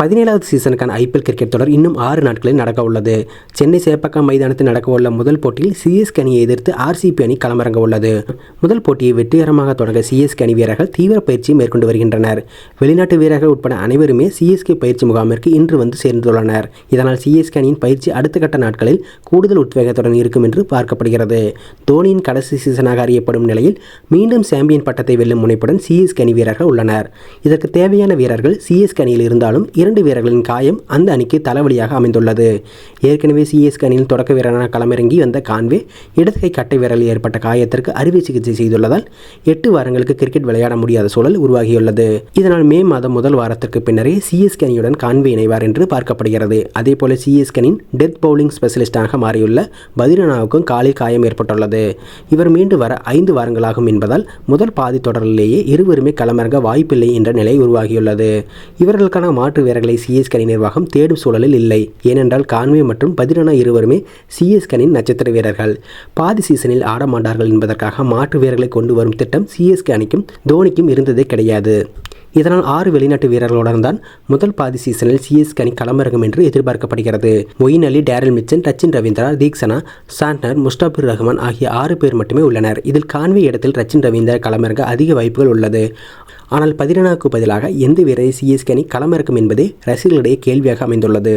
பதினேழாவது சீசனுக்கான IPL cricket தொடர் இன்னும் ஆறு நாட்களில் நடக்க உள்ளது. சென்னை சேப்பாக்கம் மைதானத்தில் நடக்க உள்ள முதல் போட்டியில் சிஎஸ்கே அணியை எதிர்த்து ஆர்சிபி அணி களமிறங்க உள்ளது. முதல் போட்டியை வெற்றிகரமாக தொடங்க சிஎஸ்கே அணி வீரர்கள் தீவிர பயிற்சி மேற்கொண்டு வருகின்றனர். வெளிநாட்டு வீரர்கள் உட்பட அனைவருமே சிஎஸ்கே பயிற்சி முகாமிற்கு இன்று வந்து சேர்ந்துள்ளனர். இதனால் சிஎஸ்கே அணியின் பயிற்சி அடுத்த கட்ட நாட்களில் கூடுதல் உத்வேகத்துடன் இருக்கும் என்று பார்க்கப்படுகிறது. தோனியின் கடைசி சீசனாக அறியப்படும் நிலையில் மீண்டும் சாம்பியன் பட்டத்தை வெல்லும் முனைப்புடன் சிஎஸ்கே அணி வீரர்கள் உள்ளனர். இதற்கு தேவையான வீரர்கள் சிஎஸ்கே அணியில் இருந்தாலும் இரண்டு வீரர்களின் காயம் அந்த அணிக்கு தலைவலியாக அமைந்துள்ளது. ஏற்கனவே சிஎஸ்கே அணியில் தொடக்க வீரரான களமிறங்கி வந்த கான்வே இடது கை கட்டை விரலில் ஏற்பட்ட காயத்திற்கு அறுவை சிகிச்சை செய்துள்ளதால் எட்டு வாரங்களுக்கு கிரிக்கெட் விளையாட முடியாத சூழல் உருவாகியுள்ளது. இதனால் மே மாதம் முதல் வாரத்திற்கு பின்னரே சிஎஸ்கே அணியுடன் கான்வே இணைவார் என்று பார்க்கப்படுகிறது. அதேபோல சிஎஸ்கே அணியின் டெத் பவுலிங் ஸ்பெஷலிஸ்டாக மாறியுள்ள பதிரனாவுக்கும் காலில் காயம் ஏற்பட்டுள்ளது. இவர் மீண்டு வர ஐந்து வாரங்களாகும் என்பதால் முதல் பாதி தொடரிலேயே இருவருமே களமிறங்க வாய்ப்பில்லை என்ற நிலை உருவாகியுள்ளது. இவர்களுக்கான மாற்று வீரர்களை சிஎஸ்கே அணி நிர்வாகம் தேடும் சூழலில் இல்லை. ஏனென்றால் கான்வே மற்றும் பதிரனா இருவருமே சிஎஸ்கே நட்சத்திர வீரர்கள். பாதி சீசனில் ஆடமாட்டார்கள் என்பதற்காக மாற்று வீரர்களை கொண்டு வரும் திட்டம் சிஎஸ்கே அணிக்கும் தோனிக்கும் இருந்ததே கிடையாது. இதனால் ஆறு வெளிநாட்டு வீரர்களுடன் தான் முதல் பாதி சீசனில் சிஎஸ்கே அணி களமிறங்கும் என்று எதிர்பார்க்கப்படுகிறது. Moeen Ali Daryl Mitchell Rachin Ravindra Theekshana Santner Mustafizur Rahman ஆகிய ஆறு பேர் மட்டுமே உள்ளனர். இதில் கான்வே இடத்தில் ரச்சின் ரவீந்திரா களமிறங்க அதிக வாய்ப்புகள் உள்ளது. ஆனால் பதினெனாவுக்கு பதிலாக எந்த வீரரை சிஎஸ்கே அணி களமிறக்கும் என்பதே ரசிகர்களிடையே கேள்வியாக அமைந்துள்ளது.